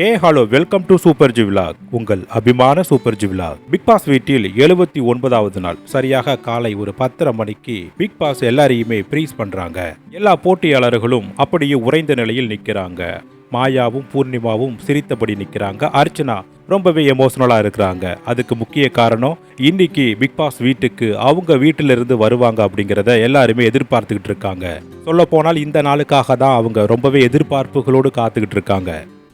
Hey hello welcome to super G vlog உங்கள் அபிமான super ஜிவ்லாக் big pass வீட்டில் எழுபத்தி ஒன்பதாவது நாள். சரியாக காலை ஒரு பத்தரை மணிக்கு பிக் பாஸ் எல்லாரையுமே ப்ரீஸ் பண்றாங்க. எல்லா போட்டியாளர்களும் அப்படியே உறைந்த நிலையில் நிற்கிறாங்க மாயாவும் பூர்ணிமாவும் சிரித்தபடி நிற்கிறாங்க அர்ச்சனா ரொம்பவே எமோஷனலாக இருக்கிறாங்க. அதுக்கு முக்கிய காரணம் இன்னைக்கு பிக் பாஸ் வீட்டுக்கு அவங்க வீட்டிலிருந்து வருவாங்க அப்படிங்கிறத எல்லாருமே எதிர்பார்த்துக்கிட்டு இருக்காங்க. சொல்ல போனால் இந்த நாளுக்காக தான் அவங்க ரொம்பவே எதிர்பார்ப்புகளோடு காத்துக்கிட்டு இருக்காங்க.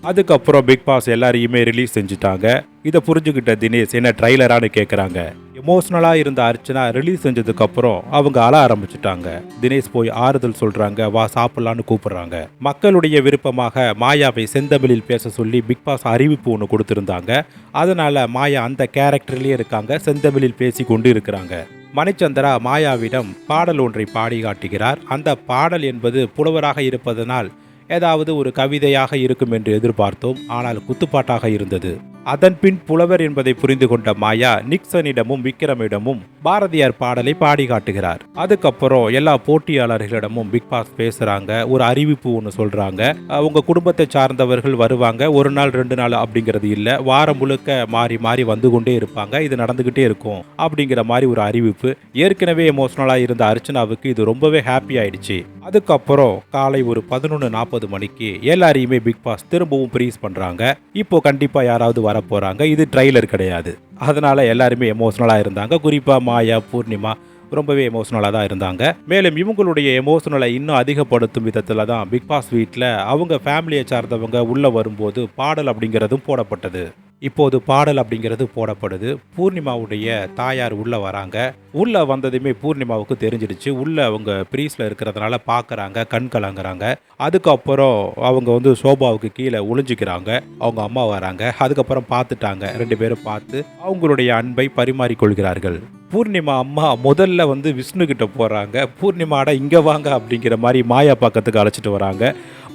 அதுக்கப்புறம் பிக் பாஸ் எல்லாரையுமே ரிலீஸ் செஞ்சுட்டாங்க. இதை புரிஞ்சுக்கிட்ட தினேஷ் என்ன ட்ரைலரானு கேட்குறாங்க எமோஷ்னலாக இருந்த அர்ச்சனா ரிலீஸ் செஞ்சதுக்கப்புறம் அவங்க அழ ஆரம்பிச்சிட்டாங்க. தினேஷ் போய் ஆறுதல் சொல்கிறாங்க வா சாப்பிட்லான்னு கூப்பிடுறாங்க. மக்களுடைய விருப்பமாக மாயாவை செந்தமிழில் பேச சொல்லி பிக் பாஸ் அறிவிப்பு ஒன்று கொடுத்துருந்தாங்க. அதனால் மாயா அந்த கேரக்டர்லேயே இருக்காங்க செந்தமிழில் பேசி கொண்டு இருக்கிறாங்க. மணிச்சந்திரா மாயாவிடம் பாடல் ஒன்றை பாடி காட்டுகிறார். அந்த பாடல் என்பது புலவராக இருப்பதனால் ஏதாவது ஒரு கவிதையாக இருக்கும் என்று எதிர்பார்த்தோம். ஆனால் குத்துப்பாட்டாக இருந்தது. அதன் பின் புலவர் என்பதை புரிந்து கொண்ட மாயா நிக்சனிடமும் விக்ரமிடமும் பாரதியார் பாடலை பாடி காட்டுகிறார். அதுக்கப்புறம் எல்லா போட்டியாளர்களிடமும் பிக் பாஸ் பேசுறாங்க ஒரு அறிவிப்பு ஒன்று சொல்றாங்க. உங்க குடும்பத்தை சார்ந்தவர்கள் வருவாங்க ஒரு நாள் ரெண்டு நாள் அப்படிங்கிறது இல்ல வாரம் முழுக்க மாறி மாறி வந்து கொண்டே இருப்பாங்க இது நடந்துகிட்டே இருக்கும் அப்படிங்கிற மாதிரி ஒரு அறிவிப்பு. ஏற்கனவே எமோஷனலா இருந்த அர்ச்சனாவுக்கு இது ரொம்பவே ஹாப்பி ஆயிடுச்சு. அதுக்கப்புறம் காலை ஒரு பதினொன்று நாற்பது மணிக்கு எல்லாரையுமே பிக் பாஸ் திரும்பவும் ப்ரீஸ் பண்றாங்க. இப்போ கண்டிப்பா யாராவது வர போறாங்க இது ட்ரைலர் கிடையாது. அதனால எல்லாருமே எமோஷனலா இருந்தாங்க. குறிப்பா மாயா பூர்ணிமா ரொம்பவே எமோஷனலாக தான் இருந்தாங்க. மேலும் இவங்களுடைய எமோஷனலை இன்னும் அதிகப்படுத்தும் விதத்தில் தான் பிக் பாஸ் வீட்டில் அவங்க ஃபேமிலியை சார்ந்தவங்க உள்ளே வரும்போது பாடல் அப்படிங்கிறதும் போடப்பட்டது. இப்போது பாடல் அப்படிங்கிறது போடப்படுது. பூர்ணிமாவுடைய தாயார் உள்ளே வராங்க. உள்ளே வந்ததுமே பூர்ணிமாவுக்கு தெரிஞ்சிடுச்சு. உள்ளே அவங்க ப்ரீஸில் இருக்கிறதுனால பார்க்குறாங்க கண் கலங்குறாங்க. அதுக்கப்புறம் அவங்க வந்து சோபாவுக்கு கீழே ஒளிஞ்சிக்கிறாங்க. அவங்க அம்மா வராங்க. அதுக்கப்புறம் பார்த்துட்டாங்க. ரெண்டு பேரும் பார்த்து அவங்களுடைய அன்பை பரிமாறிக்கொள்கிறார்கள். பூர்ணிமா அம்மா முதல்ல வந்து விஷ்ணுக்கிட்ட போகிறாங்க பூர்ணிமாட இங்கே வாங்க அப்படிங்கிற மாதிரி மாயா பக்கத்துக்கு அழைச்சிட்டு வராங்க.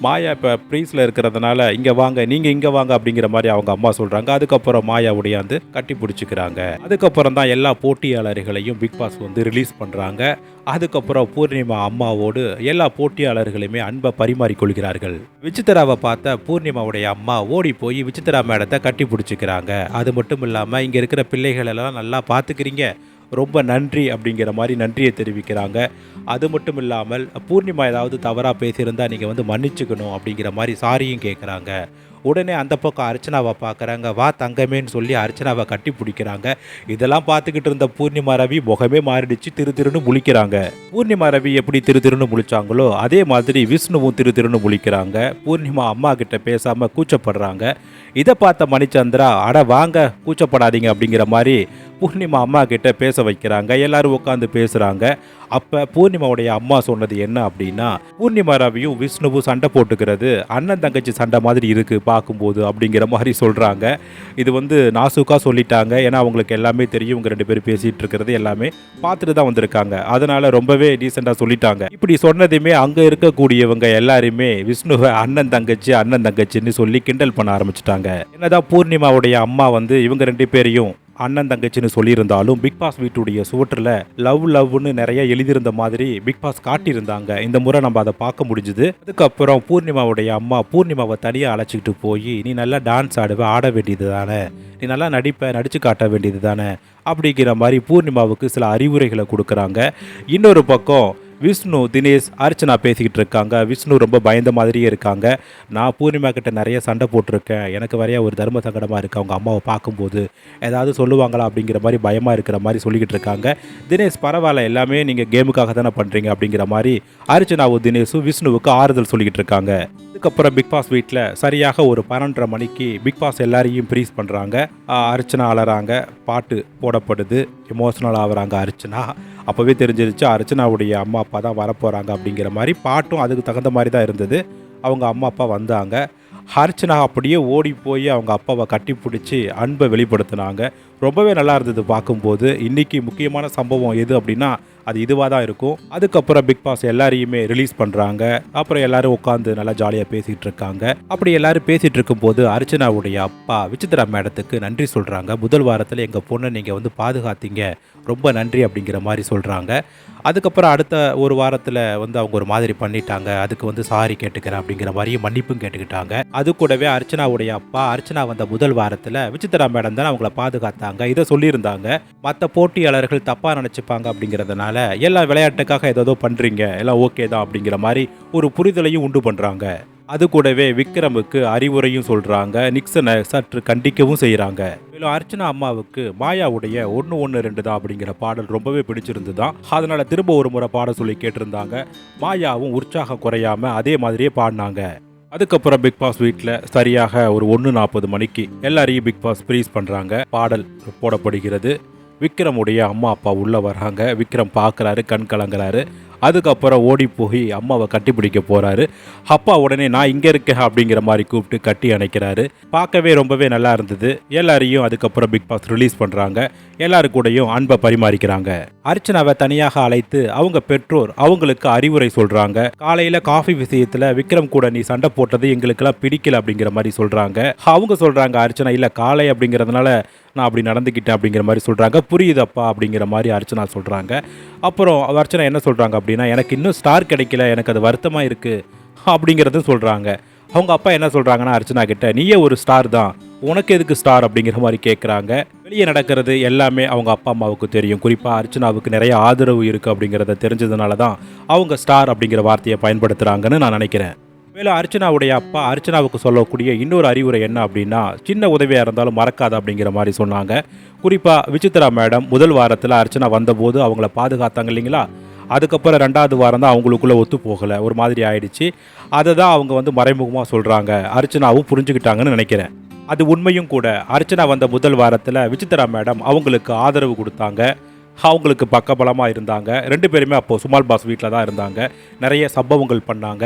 மாயா இப்போ ப்ரீஸில் இருக்கிறதுனால இங்கே வாங்க நீங்கள் இங்கே வாங்க அப்படிங்கிற மாதிரி அவங்க அம்மா சொல்கிறாங்க அதுக்கப்புறம் மாயா உடையாந்து கட்டி பிடிச்சிக்கிறாங்க. அதுக்கப்புறம் தான் எல்லா போட்டியாளர்களையும் பிக் பாஸ் வந்து ரிலீஸ் பண்ணுறாங்க அதுக்கப்புறம் பூர்ணிமா அம்மாவோடு எல்லா போட்டியாளர்களுமே அன்பை பரிமாறிக்கொள்கிறார்கள். விசித்திராவை பார்த்த பூர்ணிமாவுடைய அம்மா ஓடி போய் விசித்திரா மேடத்தை கட்டி பிடிச்சிக்கிறாங்க. அது மட்டும் இல்லாமல் இங்கே இருக்கிற பிள்ளைகள் எல்லாம் நல்லா பார்த்துக்கிறீங்க ரொம்ப நன்றி அப்படிங்கிற மாதிரி நன்றியை தெரிவிக்கிறாங்க. அது மட்டும் இல்லாமல் பூர்ணிமா ஏதாவது தவறாக பேசியிருந்தால் நீங்கள் வந்து மன்னிச்சுக்கணும் அப்படிங்கிற மாதிரி சாரியும் கேட்குறாங்க உடனே அந்த பக்கம் அர்ச்சனாவை பார்க்குறாங்க வா தங்கமேன்னு சொல்லி அர்ச்சனாவை கட்டி பிடிக்கிறாங்க. இதெல்லாம் பார்த்துக்கிட்டு இருந்த பூர்ணிமா ரவி முகமே மாறிடுச்சு திரு திருன்னு முழிக்கிறாங்க. பூர்ணிமா ரவி எப்படி திரு திருன்னு முழிச்சாங்களோ அதே மாதிரி விஷ்ணுவும் திரு திருன்னு முழிக்கிறாங்க. பூர்ணிமா அம்மா கிட்ட பேசாமல் கூச்சப்படுறாங்க. இதை பார்த்த மணிச்சந்திரா அட வாங்க கூச்சப்படாதீங்க அப்படிங்கிற மாதிரி பூர்ணிமா அம்மா கிட்ட பேச வைக்கிறாங்க. எல்லாரும் உட்காந்து பேசுகிறாங்க அப்போ பூர்ணிமாவுடைய அம்மா சொன்னது என்ன அப்படின்னா பூர்ணிமா ரவியும் விஷ்ணுவும் சண்டை போட்டுக்கிறது. அண்ணன் தங்கச்சி சண்டை மாதிரி இருக்கு பார்க்கும்போது அப்படிங்கிற மாதிரி சொல்கிறாங்க இது வந்து நாசுக்கா சொல்லிட்டாங்க. ஏன்னா அவங்களுக்கு எல்லாமே தெரியும். இவங்க ரெண்டு பேரும் பேசிட்டு இருக்கிறது எல்லாமே பார்த்துட்டு தான் வந்திருக்காங்க. அதனால ரொம்பவே டீசெண்டாக சொல்லிட்டாங்க. இப்படி சொன்னதுமே அங்கே இருக்கக்கூடியவங்க எல்லாருமே விஷ்ணுவை அண்ணன் தங்கச்சி அண்ணன் தங்கச்சின்னு சொல்லி கிண்டல் பண்ண ஆரம்பிச்சிட்டாங்க. என்னதான் பூர்ணிமாவுடைய அம்மா வந்து இவங்க ரெண்டு பேரையும் அண்ணன் தங்கச்சின்னு சொல்லியிருந்தாலும் பிக் பாஸ் வீட்டுடைய சுவற்றில் லவ் லவ்னு நிறைய எழுதியிருந்த மாதிரி பிக் பாஸ் காட்டியிருந்தாங்க. இந்த முறை நம்ம அதை பார்க்க முடிஞ்சுது. அதுக்கப்புறம் பூர்ணிமாவுடைய அம்மா பூர்ணிமாவை தனியாக அழைச்சிக்கிட்டு போய் நீ நல்லா டான்ஸ் ஆடுவ ஆட வேண்டியது தானே? நீ நல்லா நடிப்ப நடித்து காட்ட வேண்டியது தானே? அப்படிங்கிற மாதிரி பூர்ணிமாவுக்கு சில அறிவுரைகளை கொடுக்குறாங்க. இன்னொரு பக்கம் விஷ்ணு தினேஷ் அர்ச்சனா பேசிக்கிட்டு இருக்காங்க விஷ்ணு ரொம்ப பயந்த மாதிரியே இருக்காங்க. நான் பூர்ணிமா கிட்ட நிறைய சண்டை போட்டிருக்கேன். எனக்கு வரைய ஒரு தர்ம சங்கடமாக இருக்குது அவங்க அம்மாவை பார்க்கும்போது ஏதாவது சொல்லுவாங்களா அப்படிங்கிற மாதிரி பயமாக இருக்கிற மாதிரி சொல்லிக்கிட்டு இருக்காங்க தினேஷ் பரவாயில்ல எல்லாமே நீங்கள் கேமுக்காக தானே பண்ணுறீங்க அப்படிங்கிற மாதிரி அர்ச்சனாவும் தினேஷும் விஷ்ணுவுக்கு ஆறுதல் சொல்லிக்கிட்டு இருக்காங்க அதுக்கப்புறம் பிக் பாஸ் வீட்டில் சரியாக ஒரு பன்னெண்டரை மணிக்கு பிக் பாஸ் எல்லாரையும் ப்ரீஸ் பண்ணுறாங்க அர்ச்சனா அலறாங்க. பாட்டு போடப்படுது. எமோஷனல் ஆகுறாங்க அர்ச்சனா. அப்போவே தெரிஞ்சிருச்சு அர்ச்சனாவுடைய அம்மா அப்பா தான் வரப்போகிறாங்க அப்படிங்கிற மாதிரி பாட்டும் அதுக்கு தகுந்த மாதிரி தான் இருந்தது. அவங்க அம்மா அப்பா வந்தாங்க. ஹர்ச்சனா அப்படியே ஓடி போய் அவங்க அப்பாவை கட்டி பிடிச்சி அன்பை வெளிப்படுத்தினாங்க. ரொம்பவே நல்லா இருந்தது பார்க்கும்போது. இன்னைக்கு முக்கியமான சம்பவம் எது அப்படின்னா அது இதுவாக தான் இருக்கும். அதுக்கப்புறம் பிக் பாஸ் எல்லாரையுமே ரிலீஸ் பண்ணுறாங்க அப்புறம் எல்லாரும் உட்காந்து நல்லா ஜாலியாக பேசிகிட்டு இருக்காங்க. அப்படி எல்லாரும் பேசிகிட்டு இருக்கும்போது அர்ச்சனாவுடைய அப்பா விசித்ரா மேடத்துக்கு நன்றி சொல்கிறாங்க முதல் வாரத்தில் எங்கள் பொண்ணை நீங்கள் வந்து பாதுகாத்தீங்க. ரொம்ப நன்றி அப்படிங்கிற மாதிரி சொல்கிறாங்க அதுக்கப்புறம் அடுத்த ஒரு வாரத்தில் வந்து அவங்க ஒரு மாதிரி பண்ணிட்டாங்க. அதுக்கு வந்து சாரி கேட்டுக்கிறேன் அப்படிங்கிற மாதிரியும் மன்னிப்பும் கேட்டுக்கிட்டாங்க. அது கூடவே அர்ச்சனாவுடைய அப்பா அர்ச்சனா வந்த முதல் வாரத்தில் விசித்ரா மேடம் தான் அவங்கள பாதுகாத்தாங்க. இதை சொல்லியிருந்தாங்க. மற்ற போட்டியாளர்கள் தப்பாக நினச்சிப்பாங்க அப்படிங்கிறதுனால எல்லா விளையாட்டுக்காக ஏதோ பண்ணுறீங்க எல்லாம் ஓகே தான். அப்படிங்கிற மாதிரி ஒரு புரிதலையும் உண்டு பண்ணுறாங்க அது கூடவே விக்ரமுக்கு அறிவுரையும் சொல்றாங்க. நிக்சனை சற்று கண்டிக்கவும் செய்கிறாங்க மேலும் அர்ச்சனா அம்மாவுக்கு மாயாவுடைய ஒன்று ஒன்று ரெண்டு தான் அப்படிங்கிற பாடல் ரொம்பவே பிடிச்சிருந்து தான் அதனால திரும்ப ஒரு முறை பாட சொல்லி கேட்டிருந்தாங்க. மாயாவும் உற்சாகம் குறையாம அதே மாதிரியே பாடினாங்க. அதுக்கப்புறம் பிக் பாஸ் வீட்டில் சரியாக ஒரு ஒன்று நாற்பது மணிக்கு எல்லாரையும் பிக் பாஸ் ப்ரீஸ் பண்ணுறாங்க பாடல் போடப்படுகிறது. விக்ரமுடைய அம்மா அப்பா உள்ளே வராங்க விக்ரம் பார்க்குறாரு கண் கலங்குறாரு. அதுக்கப்புறம் ஓடி போய் அம்மாவை கட்டிப்பிடிக்க போகிறாரு அப்பா உடனே நான் இங்கே இருக்கேன் அப்படிங்கிற மாதிரி கூப்பிட்டு கட்டி அணைக்கிறாரு. பார்க்கவே ரொம்பவே நல்லா இருந்தது. எல்லாரையும் அதுக்கப்புறம் பிக் பாஸ் ரிலீஸ் பண்ணுறாங்க எல்லாரு கூடயும் அன்பை பரிமாறிக்கிறாங்க. அர்ச்சனாவை தனியாக அழைத்து அவங்க பெற்றோர் அவங்களுக்கு அறிவுரை சொல்கிறாங்க காலையில் காஃபி விஷயத்தில் விக்ரம் கூட நீ சண்டை போட்டது எங்களுக்கெல்லாம் பிடிக்கல அப்படிங்கிற மாதிரி சொல்கிறாங்க அவங்க சொல்கிறாங்க அர்ச்சனா இல்லை காலை அப்படிங்கிறதுனால நான் அப்படி நடந்துக்கிட்டேன் அப்படிங்கிற மாதிரி சொல்கிறாங்க புரியுதப்பா அப்படிங்கிற மாதிரி அர்ச்சனா சொல்கிறாங்க அப்புறம் அர்ச்சனா என்ன சொல்கிறாங்க அப்படின்னா எனக்கு இன்னும் ஸ்டார் கிடைக்கல எனக்கு அது வருத்தமாக இருக்குது அப்படிங்கிறதும் சொல்கிறாங்க அவங்க அப்பா என்ன சொல்கிறாங்கன்னா அர்ச்சனா கிட்ட நீயே ஒரு ஸ்டார் தான். உனக்கு எதுக்கு ஸ்டார் அப்படிங்கிற மாதிரி கேட்குறாங்க வெளியே நடக்கிறது எல்லாமே அவங்க அப்பா அம்மாவுக்கு தெரியும். குறிப்பாக அர்ச்சனாவுக்கு நிறைய ஆதரவு இருக்குது அப்படிங்கிறத தெரிஞ்சதுனால தான் அவங்க ஸ்டார் அப்படிங்கிற வார்த்தையை பயன்படுத்துகிறாங்கன்னு நான் நினைக்கிறேன். மேலும் அர்ச்சனாவுடைய அப்பா அர்ச்சனாவுக்கு சொல்லக்கூடிய இன்னொரு அறிவுரை என்ன அப்படின்னா சின்ன உதவியாக இருந்தாலும் மறக்காத அப்படிங்கிற மாதிரி சொன்னாங்க. குறிப்பாக விசித்ரா மேடம் முதல் வாரத்தில் அர்ச்சனா வந்தபோது அவங்கள பாதுகாத்தாங்க இல்லைங்களா? அதுக்கப்புறம் ரெண்டாவது வாரம் தான் அவங்களுக்குள்ளே ஒத்து போகலை. ஒரு மாதிரி ஆயிடுச்சு. அதை தான் அவங்க வந்து மறைமுகமாக சொல்கிறாங்க அர்ச்சனாவும் புரிஞ்சுக்கிட்டாங்கன்னு நினைக்கிறேன். அது உண்மையும் கூட. அர்ச்சனா வந்த முதல் வாரத்தில் விசித்ரா மேடம் அவங்களுக்கு ஆதரவு கொடுத்தாங்க. அவங்களுக்கு பக்கபலமாக இருந்தாங்க. ரெண்டு பேருமே அப்போது சுமால் பாஸ் வீட்டில் தான் இருந்தாங்க. நிறைய சம்பவங்கள் பண்ணாங்க.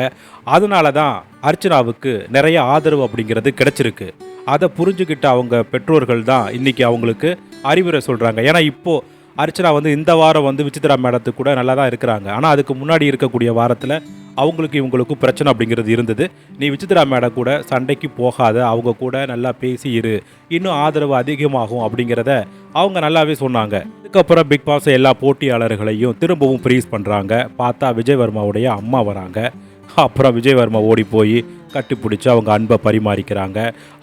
அதனால தான் அர்ச்சனாவுக்கு நிறைய ஆதரவு அப்படிங்கிறது கிடச்சிருக்கு. அதை புரிஞ்சுக்கிட்ட அவங்க பெற்றோர்கள் தான் இன்றைக்கி அவங்களுக்கு அறிவுரை சொல்கிறாங்க ஏன்னா இப்போது அர்ச்சனா வந்து இந்த வாரம் வந்து விசித்ரா மேடத்துக்கு கூட நல்லா தான் இருக்கிறாங்க. ஆனால் அதுக்கு முன்னாடி இருக்கக்கூடிய வாரத்தில் அவங்களுக்கு இவங்களுக்கும் பிரச்சனை அப்படிங்கிறது இருந்தது. நீ விசித்ரா மேடம் கூட சண்டைக்கு போகாத அவங்க கூட நல்லா பேசி இரு. இன்னும் ஆதரவு அதிகமாகும் அப்படிங்கிறத அவங்க நல்லாவே சொன்னாங்க. அதுக்கப்புறம் பிக் பாஸ் எல்லா போட்டியாளர்களையும் திரும்பவும் ப்ரீஸ் பண்ணுறாங்க பார்த்தா விஜயவர்மாவுடைய அம்மா வராங்க. அப்புறம் விஜயவர்மா ஓடி போய் கட்டிப்பிடிச்சி அவங்க அன்பை பரிமாறிக்கிறாங்க.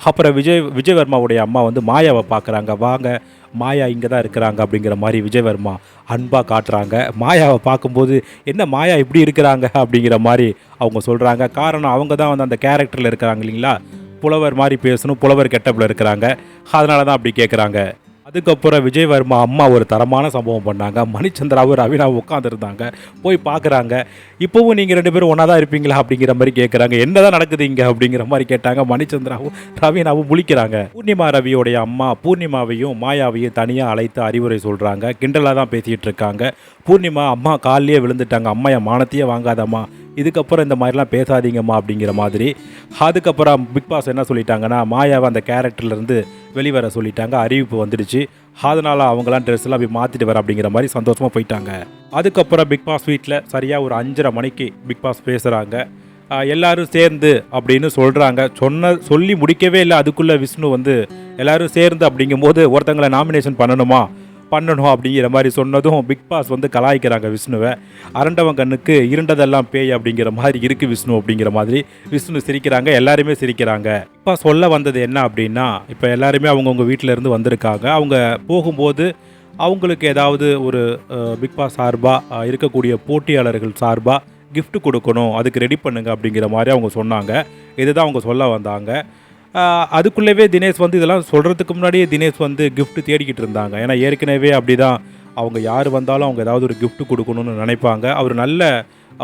அப்புறம் விஜய் விஜயவர்மாவுடைய அம்மா வந்து மாயாவை பார்க்குறாங்க. வாங்க மாயா இங்கே தான் இருக்கிறாங்க அப்படிங்கிற மாதிரி விஜயவர்மா அன்பாக காட்டுறாங்க. மாயாவை பார்க்கும்போது என்ன மாயா இப்படி இருக்கிறாங்க? அப்படிங்கிற மாதிரி அவங்க சொல்கிறாங்க காரணம் அவங்க தான் வந்து அந்த கேரக்டரில் இருக்கிறாங்க இல்லைங்களா? புலவர் மாதிரி பேசணும் புலவர் கெட்டப்பில் இருக்கிறாங்க. அதனால தான் அப்படி கேட்குறாங்க அதுக்கப்புறம் விஜயவர்மா அம்மா ஒரு தரமான சம்பவம் பண்ணாங்க. மணிச்சந்திராவும் ரவினாவும் உட்காந்துருந்தாங்க போய் பார்க்குறாங்க. இப்போவும் நீங்கள் ரெண்டு பேரும் ஒன்றா தான் இருப்பீங்களா அப்படிங்கிற மாதிரி கேட்குறாங்க என்னதான் நடக்குது இங்கே அப்படிங்கிற மாதிரி கேட்டாங்க. மணிச்சந்திராவும் ரவீனாவும் முழிக்கிறாங்க. பூர்ணிமா ரவியோடைய அம்மா பூர்ணிமாவையும் மாயாவையும் தனியாக அழைத்து அறிவுரை சொல்கிறாங்க கிண்டலாக தான் பேசிகிட்டு இருக்காங்க. பூர்ணிமா அம்மா காலிலேயே விழுந்துட்டாங்க. அம்மா என் மானத்தையே வாங்காதம்மா. இதுக்கப்புறம் இந்த மாதிரிலாம் பேசாதீங்கம்மா அப்படிங்கிற மாதிரி. அதுக்கப்புறம் பிக் பாஸ் என்ன சொல்லிட்டாங்கன்னா மாயாவை அந்த கேரக்டர்லேருந்து வெளிவர சொல்லிட்டாங்க. அறிவிப்பு வந்துடுச்சு. அதனால் அவங்களாம் ட்ரெஸ்லாம் அப்படி மாற்றிட்டு வர அப்படிங்கிற மாதிரி சந்தோஷமாக போயிட்டாங்க. அதுக்கப்புறம் பிக் பாஸ் வீட்டில் சரியாக ஒரு அஞ்சரை மணிக்கு பிக் பாஸ் பேசுகிறாங்க எல்லாரும் சேர்ந்து அப்படின்னு சொல்கிறாங்க சொன்ன சொல்லி முடிக்கவே இல்லை. அதுக்குள்ளே விஷ்ணு வந்து எல்லாரும் சேர்ந்து அப்படிங்கும்போது ஒருத்தங்களை நாமினேஷன் பண்ணணுமா? பண்ணணும் அப்படிங்கிற மாதிரி சொன்னதும் பிக் பாஸ் வந்து கலாய்க்கிறாங்க விஷ்ணுவை. அரண்டவன் கண்ணுக்கு இருண்டதெல்லாம் பேய் அப்படிங்கிற மாதிரி இருக்கு விஷ்ணு அப்படிங்கிற மாதிரி. விஷ்ணு சிரிக்கிறாங்க எல்லாருமே சிரிக்கிறாங்க. இப்போ சொல்ல வந்தது என்ன அப்படின்னா இப்போ எல்லாருமே அவங்கவுங்க வீட்டிலேருந்து வந்திருக்காங்க. அவங்க போகும்போது அவங்களுக்கு ஏதாவது ஒரு பிக் பாஸ் சார்பாக இருக்கக்கூடிய போட்டியாளர்கள் சார்பாக கிஃப்ட் கொடுக்கணும் அதுக்கு ரெடி பண்ணுங்க அப்படிங்கிற மாதிரி அவங்க சொன்னாங்க. இதுதான் அவங்க சொல்ல வந்தாங்க. அதுக்குள்ளேவே தினேஷ் வந்து இதெல்லாம் சொல்கிறதுக்கு முன்னாடியே தினேஷ் வந்து கிஃப்ட்டு தேடிக்கிட்டு இருந்தாங்க. ஏன்னா ஏற்கனவே அப்படி தான் அவங்க யார் வந்தாலும் அவங்க ஏதாவது ஒரு கிஃப்ட்டு கொடுக்கணும்னு நினைப்பாங்க. அவர் நல்ல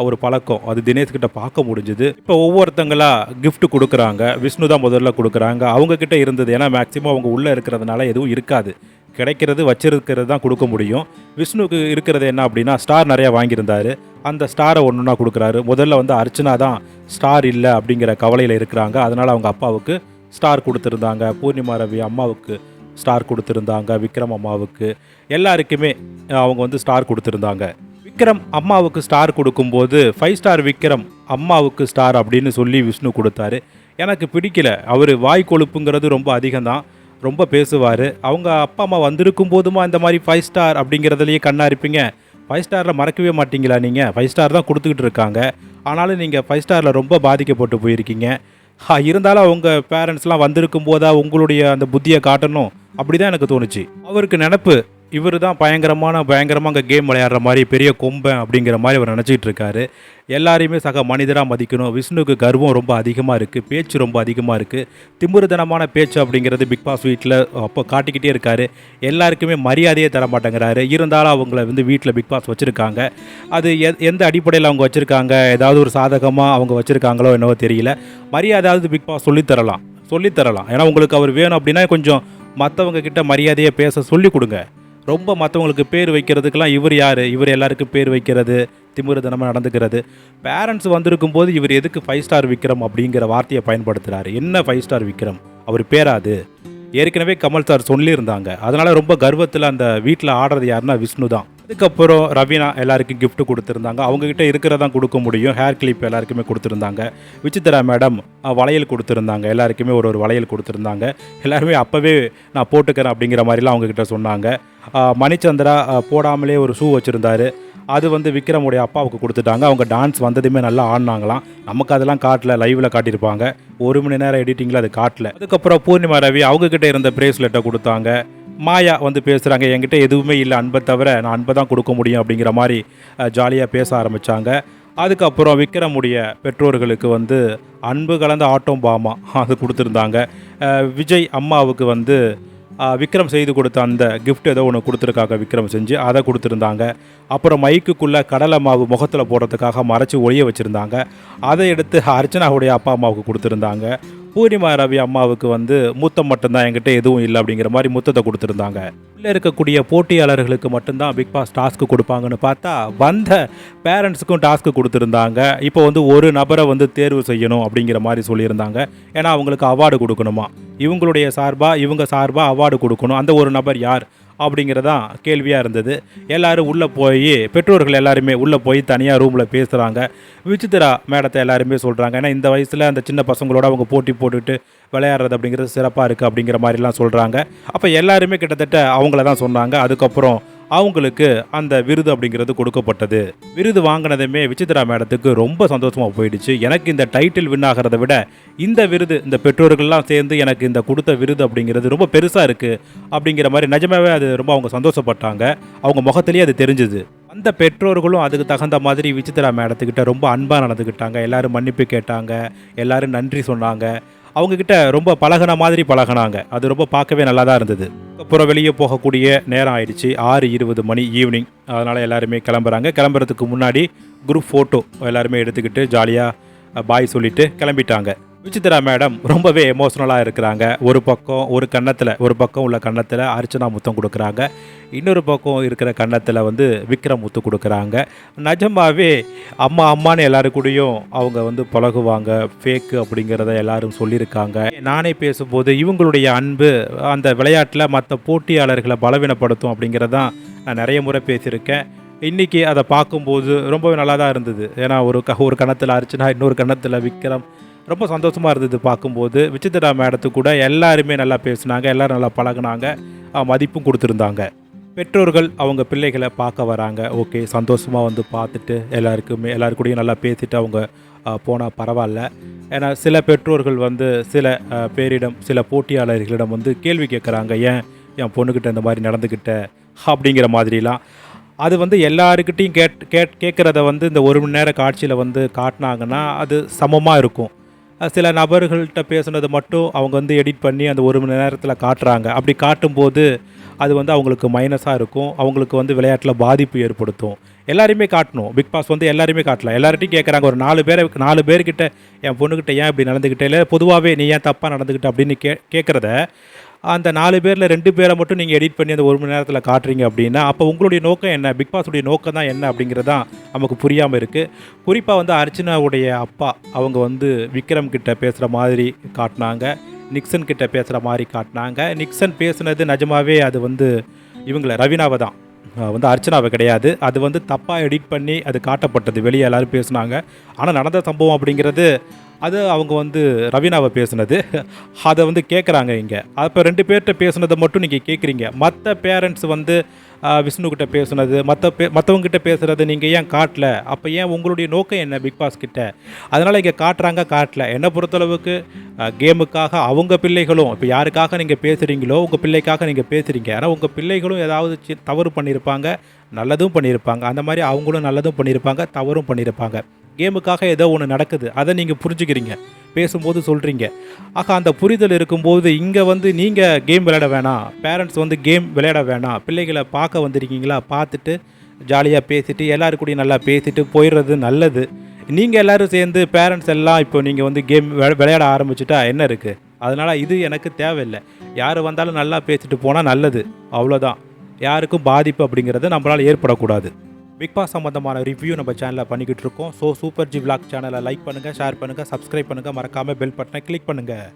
ஒரு பழக்கம். அது தினேஷ் கிட்ட பார்க்க முடிஞ்சுது. இப்போ ஒவ்வொருத்தங்களா கிஃப்ட் கொடுக்குறாங்க. விஷ்ணு தான் முதல்ல கொடுக்குறாங்க. அவங்கக்கிட்ட இருந்தது. ஏன்னா மேக்ஸிமம் அவங்க உள்ளே இருக்கிறதுனால எதுவும் இருக்காது. கிடைக்கிறது வச்சிருக்கிறது தான் கொடுக்க முடியும். விஷ்ணுக்கு இருக்கிறது என்ன அப்படின்னா ஸ்டார் நிறையா வாங்கியிருந்தாரு. அந்த ஸ்டாரை ஒன்று ஒன்றா கொடுக்குறாரு. முதல்ல வந்து அர்ச்சனா தான் ஸ்டார் இல்லை அப்படிங்கிற கவலையில் இருக்கிறாங்க. அதனால் அவங்க அப்பாவுக்கு ஸ்டார் கொடுத்துருந்தாங்க. பூர்ணிமா ரவி அம்மாவுக்கு ஸ்டார் கொடுத்துருந்தாங்க. விக்ரம் அம்மாவுக்கு. எல்லாருக்குமே அவங்க வந்து ஸ்டார் கொடுத்துருந்தாங்க. விக்ரம் அம்மாவுக்கு ஸ்டார் கொடுக்கும்போது ஃபைவ் ஸ்டார் விக்ரம் அம்மாவுக்கு ஸ்டார் அப்படின்னு சொல்லி விஷ்ணு கொடுத்தாரு. எனக்கு பிடிக்கல. அவர் வாய் கொழுப்புங்கிறது ரொம்ப அதிகம்தான். ரொம்ப பேசுவார். அவங்க அப்பா அம்மா வந்திருக்கும் போதுமா இந்த மாதிரி ஃபைவ் ஸ்டார் அப்படிங்கிறதுலையே கண்ணா இருப்பீங்க ஃபைவ் ஸ்டாரில் மறக்கவே மாட்டீங்களா நீங்கள் ஃபைவ் ஸ்டார் தான் கொடுத்துக்கிட்டு இருக்காங்க. ஆனாலும் நீங்கள் ஃபைவ் ஸ்டாரில் ரொம்ப பாதிக்கப்பட்டு போயிருக்கீங்க. இருந்தாலும் அவங்க பேரண்ட்ஸ்லாம் வந்திருக்கும் போதா உங்களுடைய அந்த புத்தியை காட்டணும்? அப்படி தான் எனக்கு தோணுச்சு. அவருக்கு நினப்பு இவர் தான் பயங்கரமான பயங்கரமாக அங்கே கேம் விளையாடுற மாதிரி பெரிய கொம்பன் அப்படிங்கிற மாதிரி அவர் நினச்சிக்கிட்டு இருக்காரு. எல்லாரையுமே சக மனிதராக மதிக்கணும். விஷ்ணுவுக்கு கர்வம் ரொம்ப அதிகமாக இருக்குது பேச்சு ரொம்ப அதிகமாக இருக்குது திமிருதனமான பேச்சு அப்படிங்கிறது பிக் பாஸ் வீட்டில் அப்போ காட்டிக்கிட்டே இருக்காரு. எல்லாருக்குமே மரியாதையே தர மாட்டேங்கிறாரு. இருந்தாலும் அவங்கள வந்து வீட்டில் பிக் பாஸ் வச்சுருக்காங்க. அது எ எந்த அடிப்படையில் அவங்க வச்சுருக்காங்க? ஏதாவது ஒரு சாதகமாக அவங்க வச்சுருக்காங்களோ என்னவோ தெரியல. மரியாதையாவது பிக் பாஸ் சொல்லித்தரலாம் சொல்லித்தரலாம் ஏன்னா உங்களுக்கு அவர் வேணும் அப்படின்னா கொஞ்சம் மற்றவங்க கிட்ட மரியாதையை பேச சொல்லி கொடுங்க. ரொம்ப மற்றவங்களுக்கு பேர் வைக்கிறதுக்கெல்லாம் இவர் யார்? இவர் எல்லாருக்கும் பேர் வைக்கிறது திமிருதனமாக நடந்துக்கிறது. பேரண்ட்ஸ் வந்திருக்கும் போது இவர் எதுக்கு ஃபைவ் ஸ்டார் விக்ரம் அப்படிங்கிற வார்த்தையை பயன்படுத்துகிறாரு என்ன ஃபைவ் ஸ்டார் விக்ரம்? அவர் பேராது. ஏற்கனவே கமல் சார் சொல்லியிருந்தாங்க. அதனால் ரொம்ப கர்வத்தில் அந்த வீட்டில் ஆடுறது யாருன்னா விஷ்ணு தான். அதுக்கப்புறம் ரவீனா எல்லாருக்கும் கிஃப்ட் கொடுத்துருந்தாங்க. அவங்கக்கிட்ட இருக்கிறதான் கொடுக்க முடியும். ஹேர் கிளிப் எல்லாருக்குமே கொடுத்துருந்தாங்க. விசித்ரா மேடம் வளையல் கொடுத்துருந்தாங்க. எல்லாருக்குமே ஒரு ஒரு வளையல் கொடுத்துருந்தாங்க. எல்லாருமே அப்போவே நான் போட்டுக்கிறேன் அப்படிங்கிற மாதிரிலாம் அவங்கக்கிட்ட சொன்னாங்க. மணிச்சந்திரா போடாமலே ஒரு ஷூ வச்சுருந்தாரு. அது வந்து விக்ரமுடைய அப்பாவுக்கு கொடுத்துட்டாங்க. அவங்க டான்ஸ் வந்ததுமே நல்லா ஆடினாங்களாம். நமக்கு அதெல்லாம் காட்டல லைவில் காட்டியிருப்பாங்க. ஒரு மணி நேரம் எடிட்டிங்கில் அது காட்டல. அதுக்கப்புறம் பூர்ணிமா ரவி அவங்கக்கிட்ட இருந்த பிரேஸ்லெட்டை கொடுத்தாங்க. மாயா வந்து பேசுகிறாங்க என்கிட்ட எதுவுமே இல்லை அன்பை தவிர நான் அன்பை தான் கொடுக்க முடியும் அப்படிங்கிற மாதிரி ஜாலியாக பேச ஆரம்பித்தாங்க அதுக்கப்புறம் விக்ரமுடைய பெற்றோர்களுக்கு வந்து அன்பு கலந்த ஆட்டம் பாமா அது கொடுத்துருந்தாங்க. விஜய் அம்மாவுக்கு வந்து விக்ரம் செய்து கொடுத்த அந்த கிஃப்ட் ஏதோ ஒன்று கொடுத்துருக்காங்க விக்ரம் செஞ்சு. அதை கொடுத்துருந்தாங்க. அப்புறம் மைக்குக்குள்ளே கடலை மாவு முகத்தில் போடுறதுக்காக மறைச்சி ஒழிய வச்சுருந்தாங்க. அதை எடுத்து அர்ச்சனாவுடைய அப்பா அம்மாவுக்கு கொடுத்துருந்தாங்க. பூர்ணிமா ரவி அம்மாவுக்கு வந்து மூத்தம் மட்டும்தான் என்கிட்ட எதுவும் இல்லை அப்படிங்கிற மாதிரி முத்தத்தை கொடுத்துருந்தாங்க. உள்ளே இருக்கக்கூடிய போட்டியாளர்களுக்கு மட்டும்தான் பிக் பாஸ் டாஸ்க்கு கொடுப்பாங்கன்னு பார்த்தா வந்த பேரண்ட்ஸுக்கும் டாஸ்க்கு கொடுத்துருந்தாங்க. இப்போ வந்து ஒரு நபரை வந்து தேர்வு செய்யணும் அப்படிங்கிற மாதிரி சொல்லியிருந்தாங்க. ஏன்னா அவங்களுக்கு அவார்டு கொடுக்கணுமா? இவங்களுடைய சார்பாக இவங்க சார்பாக அவார்டு கொடுக்கணும். அந்த ஒரு நபர் யார்? அப்படிங்கிறதான் கேள்வியாக இருந்தது. எல்லோரும் உள்ளே போய் பெற்றோர்கள் எல்லாருமே உள்ளே போய் தனியாக ரூமில் பேசுகிறாங்க விசித்ரா மேடத்தை எல்லாருமே சொல்கிறாங்க ஏன்னா இந்த வயசில் அந்த சின்ன பசங்களோட அவங்க போட்டி போட்டுட்டு விளையாடுறது அப்படிங்கிறது சிறப்பாக இருக்குது அப்படிங்கிற மாதிரிலாம் சொல்கிறாங்க அப்போ எல்லாருமே கிட்டத்தட்ட அவங்கள தான் சொன்னாங்க. அதுக்கப்புறம் அவங்களுக்கு அந்த விருது அப்படிங்கிறது கொடுக்கப்பட்டது. விருது வாங்கினதுமே விசித்ரா மேடத்துக்கு ரொம்ப சந்தோஷமாக போயிடுச்சு. எனக்கு இந்த டைட்டில் வின் ஆகிறத விட இந்த விருது இந்த பெற்றோர்கள்லாம் சேர்ந்து எனக்கு இந்த கொடுத்த விருது அப்படிங்கிறது ரொம்ப பெருசாக இருக்குது அப்படிங்கிற மாதிரி நிஜமாவே அது ரொம்ப அவங்க சந்தோஷப்பட்டாங்க. அவங்க முகத்திலேயே அது தெரிஞ்சுது. அந்த பெற்றோர்களும் அதுக்கு தகுந்த மாதிரி விசித்ரா மேடத்துக்கிட்ட ரொம்ப அன்பாக நடந்துக்கிட்டாங்க. எல்லோரும் மன்னிப்பு கேட்டாங்க. எல்லாரும் நன்றி சொன்னாங்க. அவங்கக்கிட்ட ரொம்ப பழகுன மாதிரி பழகுனாங்க. அது ரொம்ப பார்க்கவே நல்லா தான் இருந்தது. அப்புறம் வெளியே போகக்கூடிய நேரம் ஆயிடுச்சு. ஆறு இருபது மணி ஈவினிங் அதனால் எல்லாருமே கிளம்புறாங்க. கிளம்புறதுக்கு முன்னாடி குரூப் ஃபோட்டோ எல்லாருமே எடுத்துக்கிட்டு ஜாலியாக பாய் சொல்லிட்டு கிளம்பிட்டாங்க. விசித்ரா மேடம் ரொம்பவே எமோஷ்னலாக இருக்கிறாங்க. ஒரு பக்கம் ஒரு கன்னத்தில் ஒரு பக்கம் உள்ள கன்னத்தில் அர்ச்சனா முத்தம் கொடுக்குறாங்க. இன்னொரு பக்கம் இருக்கிற கன்னத்தில் வந்து விக்ரம் முத்து கொடுக்குறாங்க. நிஜமாகவே அம்மா அம்மான்னு எல்லாரு கூடயும் அவங்க வந்து பழகுவாங்க. ஃபேக்கு அப்படிங்கிறத எல்லாரும் சொல்லியிருக்காங்க. நானே பேசும்போது இவங்களுடைய அன்பு அந்த விளையாட்டில் மற்ற போட்டியாளர்களை பலவீனப்படுத்தும் அப்படிங்கிறதான் நான் நிறைய முறை பேசியிருக்கேன். இன்றைக்கி அதை பார்க்கும்போது ரொம்பவே நல்லா தான் இருந்தது. ஏன்னா ஒரு க ஒரு கணத்தில் அர்ச்சனா இன்னொரு கணத்தில் விக்ரம் ரொம்ப சந்தோஷமாக இருந்தது பார்க்கும்போது. விசித்திரா மேடத்து கூட எல்லாருமே நல்லா பேசுனாங்க எல்லோரும் நல்லா பழகுனாங்க மதிப்பும் கொடுத்துருந்தாங்க. பெற்றோர்கள் அவங்க பிள்ளைகளை பார்க்க வராங்க. ஓகே சந்தோஷமாக வந்து பார்த்துட்டு எல்லாருக்குமே எல்லாருக்கூடையும் கூடயும் நல்லா பேசிட்டு அவங்க போனால் பரவாயில்ல. ஏன்னா சில பெற்றோர்கள் வந்து சில பேரிடம் சில போட்டியாளர்களிடம் வந்து கேள்வி கேட்குறாங்க ஏன் என் பொண்ணுக்கிட்ட இந்த மாதிரி நடந்துக்கிட்ட? அப்படிங்கிற மாதிரிலாம். அது வந்து எல்லாருக்கிட்டையும் கேட் கேட் கேட்குறத வந்து இந்த ஒரு மணி நேர காட்சியில் வந்து காட்டினாங்கன்னா அது சமமாக இருக்கும். சில நபர்கள்ட்ட பேசுனது மட்டும் அவங்க வந்து எடிட் பண்ணி அந்த ஒரு மணி நேரத்தில் காட்டுறாங்க. அப்படி காட்டும்போது அது வந்து அவங்களுக்கு மைனஸாக இருக்கும். அவங்களுக்கு வந்து விளையாட்டில் பாதிப்பு ஏற்படுத்தும். எல்லாருமே காட்டணும். பிக் பாஸ் வந்து எல்லாருமே காட்டலாம் எல்லார்ட்டையும் கேட்குறாங்க ஒரு நாலு பேரை நாலு பேர்கிட்ட என் பொண்ணுக்கிட்ட ஏன் இப்படி நடந்துக்கிட்டே இல்லை பொதுவாகவே நீ ஏன் தப்பாக நடந்துக்கிட்ட அப்படின்னு கே கேட்குறத அந்த நாலு பேரில் ரெண்டு பேரை மட்டும் நீங்கள் எடிட் பண்ணி அந்த ஒரு மணி நேரத்தில் காட்டுறீங்க அப்படின்னா அப்போ உங்களுடைய நோக்கம் என்ன? பிக் பாஸுடைய நோக்கம் தான் என்ன அப்படிங்கிறது தான் நமக்கு புரியாமல் இருக்குது குறிப்பாக வந்து அர்ச்சனாவுடைய அப்பா அவங்க வந்து விக்ரம் கிட்ட பேசுகிற மாதிரி காட்டினாங்க. நிக்சன் கிட்ட பேசுகிற மாதிரி காட்டினாங்க. நிக்சன் பேசுனது நிஜமாவே அது வந்து இவங்கள ரவினாவை தான். வந்து அர்ச்சனாவை கிடையாது. அது வந்து தப்பாக எடிட் பண்ணி அது காட்டப்பட்டது. வெளியே எல்லோரும் பேசுனாங்க. ஆனால் நடந்த சம்பவம் அப்படிங்கிறது அது அவங்க வந்து ரவீனாவை பேசுனது. அதை வந்து கேட்குறாங்க இங்கே. அப்போ ரெண்டு பேர்கிட்ட பேசுனதை மட்டும் நீங்கள் கேட்குறீங்க மற்ற பேரண்ட்ஸ் வந்து விஷ்ணுக்கிட்ட பேசுனது மற்ற பே மற்றவங்ககிட்ட பேசுகிறது நீங்கள் ஏன் காட்டல? அப்போ ஏன் உங்களுடைய நோக்கம் என்ன பிக் பாஸ் கிட்ட? அதனால் இங்கே காட்டுறாங்க காட்டல. என்னை பொறுத்தளவுக்கு கேமுக்காக அவங்க பிள்ளைகளும் இப்போ யாருக்காக நீங்கள் பேசுகிறீங்களோ உங்கள் பிள்ளைக்காக நீங்கள் பேசுகிறீங்க ஆனால் உங்கள் பிள்ளைகளும் ஏதாவது தவறு பண்ணியிருப்பாங்க நல்லதும் பண்ணியிருப்பாங்க அந்த மாதிரி அவங்களும் நல்லதும் பண்ணியிருப்பாங்க தவறும் பண்ணியிருப்பாங்க கேமுக்காக ஏதோ ஒன்று நடக்குது. அதை நீங்கள் புரிஞ்சுக்கிறீங்க. பேசும்போது சொல்கிறீங்க ஆக அந்த புரிதல் இருக்கும்போது இங்கே வந்து நீங்கள் கேம் விளையாட வேணாம். பேரண்ட்ஸ் வந்து கேம் விளையாட வேணாம். பிள்ளைகளை பார்க்க வந்திருக்கீங்களா? பார்த்துட்டு ஜாலியாக பேசிட்டு எல்லாரு கூடயும் நல்லா பேசிட்டு போயிடுறது நல்லது. நீங்கள் எல்லோரும் சேர்ந்து பேரண்ட்ஸ் எல்லாம் இப்போ நீங்கள் வந்து கேம் விளையாட ஆரம்பிச்சிட்டா என்ன இருக்குது அதனால் இது எனக்கு தேவையில்லை. யார் வந்தாலும் நல்லா பேசிட்டு போனால் நல்லது. அவ்வளோதான் யாருக்கும் பாதிப்பு அப்படிங்கிறது நம்மளால் ஏற்படக்கூடாது. பிக் பாஸ் சம்மந்தமான ரிவ்யூ நம்ம சேனலில் பண்ணிக்கிட்டு இருக்கோம் ஸோ சூப்பர் ஜி விளாக் சேனலை லைக் பண்ணுங்கள் ஷேர் பண்ணுங்கள் சப்ஸ்கிரைப் பண்ணுங்கள் மறக்காமல் பெல் பட்டனை கிளிக் பண்ணுங்கள்